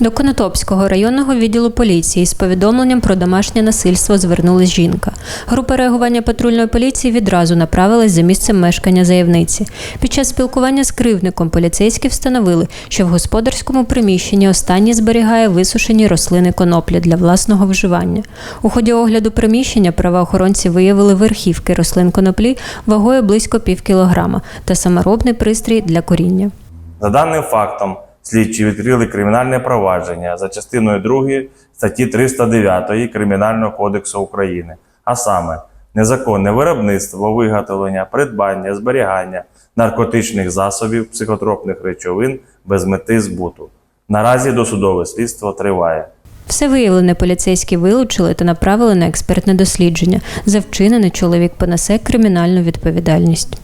До Конотопського районного відділу поліції з повідомленням про домашнє насильство звернулась жінка. Група реагування патрульної поліції відразу направилась за місцем мешкання заявниці. Під час спілкування з кривдником поліцейські встановили, що в господарському приміщенні останній зберігає висушені рослини коноплі для власного вживання. У ході огляду приміщення правоохоронці виявили верхівки рослин коноплі вагою близько пів кілограма та саморобний пристрій для коріння. За даним фактом, слідчі відкрили кримінальне провадження за частиною 2 статті 309 Кримінального кодексу України, а саме незаконне виробництво, виготовлення, придбання, зберігання наркотичних засобів, психотропних речовин без мети збуту. Наразі досудове слідство триває. Все виявлене поліцейські вилучили та направили на експертне дослідження. За вчинене чоловік понесе кримінальну відповідальність.